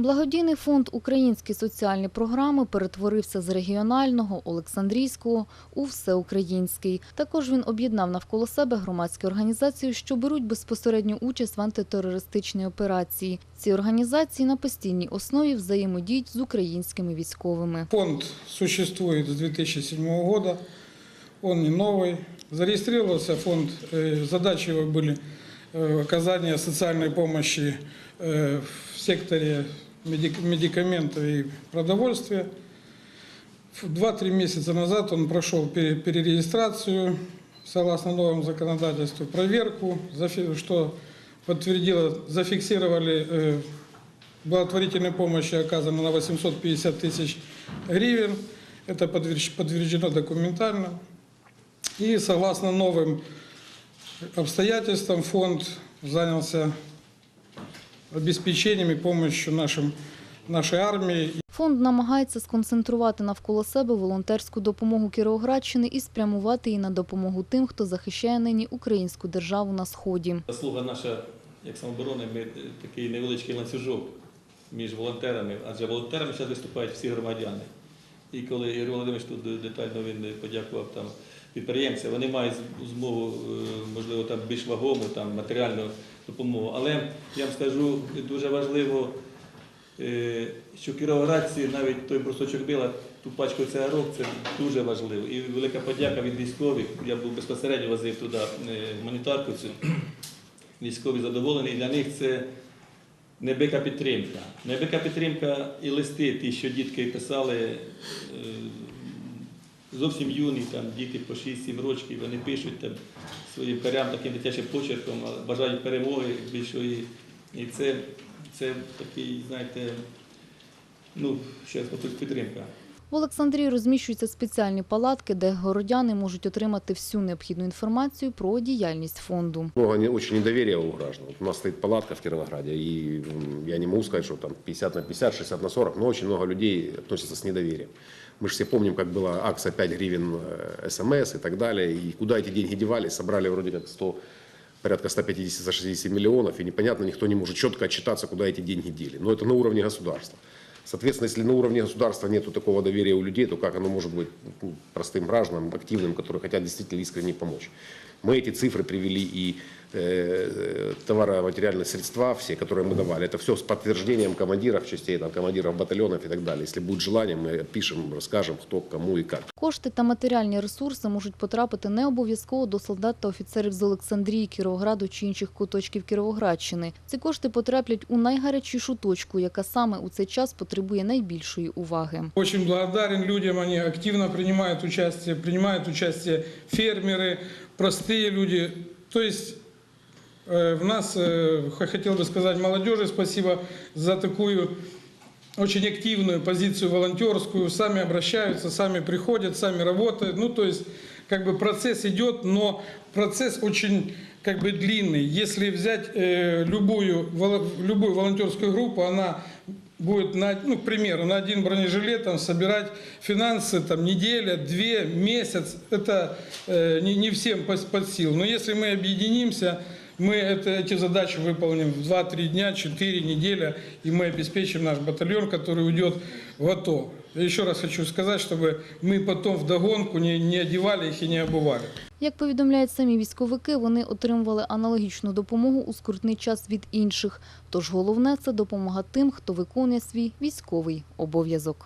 Благодійний фонд Українські соціальні програми перетворився з регіонального Олександрійського у всеукраїнський. Також він об'єднав навколо себе громадські організації, що беруть безпосередню участь в антитерористичній операції. Ці організації на постійній основі взаємодіють з українськими військовими. Фонд существует с 2007 года, он не новый. Зарегистрировался фонд, э, задачи его были э, оказание социальной помощи э, в секторе Медик- медикаментов и продовольствия. Два-три месяца назад он прошел пере- перерегистрацию согласно новому законодательству, проверку, что подтвердило, зафиксировали э, благотворительной помощи оказано на 850 тысяч гривен. Это подтверж- подтверждено документально. И согласно новым обстоятельствам фонд занялся обеспечением и помощью нашим, нашей армии. Фонд намагається сконцентрувати навколо себе волонтерську допомогу Кіровоградщини і спрямувати її на допомогу тим, хто захищає нині українську державу на сході. Заслуга наша як самооборони, ми е, такий невеличкий ланцюжок між волонтерами, адже волонтерами зараз виступають всі громадяни. І коли Ігор Володимирович тут детально він подякував там підприємцям, вони мають змогу, е, можливо, там більш вагому там, матеріальну допомогу. Але я вам скажу, дуже важливо, е, що кіровоградці, навіть той брусочок била, ту пачку цигарок, це дуже важливо. І велика подяка від військових. Я був безпосередньо возив туди е, гуманітарку цю військові задоволені. І для них це небека підтримка. Небека підтримка і листи, ті, що дітки писали зовсім юні, там діти по 6-7 років, вони пишуть там своїм перям таким дитячим почерком, бажають перемоги більшої. І це, це такий, знаєте, ну, ще підтримка. В Олександрії розміщуються спеціальні палатки, де городяни можуть отримати всю необхідну інформацію про діяльність фонду. Много не, очень недоверия у граждан. Вот у нас стоит палатка в Кировограде, и м, я не могу сказать, что там 50 на 50, 60 на 40, но очень много людей относятся с недоверием. Мы же все помним, как была акция 5 гривен э, СМС и так далее, и куда эти деньги девались, собрали вроде как 100, порядка 150-160 миллионов, и непонятно, никто не может четко отчитаться, куда эти деньги дели. Но это на уровне государства. Соответственно, если на уровне государства нет такого доверия у людей, то как оно может быть ну, простым гражданам, активным, которые хотят действительно искренне помочь? Мы эти цифры привели и э, товаро-материальные средства, все, которые мы давали, это все с подтверждением командиров частей, там, командиров батальонов и так далее. Если будет желание, мы опишем, расскажем, кто, кому и как. Кошти та матеріальні ресурси можуть потрапити не обов'язково до солдат та офіцерів з Олександрії, Кіровограду чи інших куточків Кіровоградщини. Ці кошти потраплять у найгарячішу точку, яка саме у цей час потребує найбільшої уваги. Очень благодарен людям, они активно принимают участие, принимают участие фермеры, простые люди. То есть э, в нас, э, хотел бы сказать молодежи спасибо за такую очень активную позицию волонтерскую, сами обращаются, сами приходят, сами работают. Ну, то есть, как бы процесс идет, но процесс очень как бы длинный. Если взять э, любую, воло- любую волонтерскую группу, она будет, на, ну, к примеру, на один бронежилет там, собирать финансы там, неделя, две, месяц. Это э, не, не всем под, под силу. Но если мы объединимся, мы это, эти задачи выполним в 2-3 дня, 4 недели, и мы обеспечим наш батальон, который уйдет в АТО. Я еще раз хочу сказать, чтобы мы потом вдогонку не, не одевали их и не обували. Як повідомляють самі військовики, вони отримували аналогічну допомогу у скрутний час від інших. Тож головне – це допомога тим, хто виконує свій військовий обов'язок.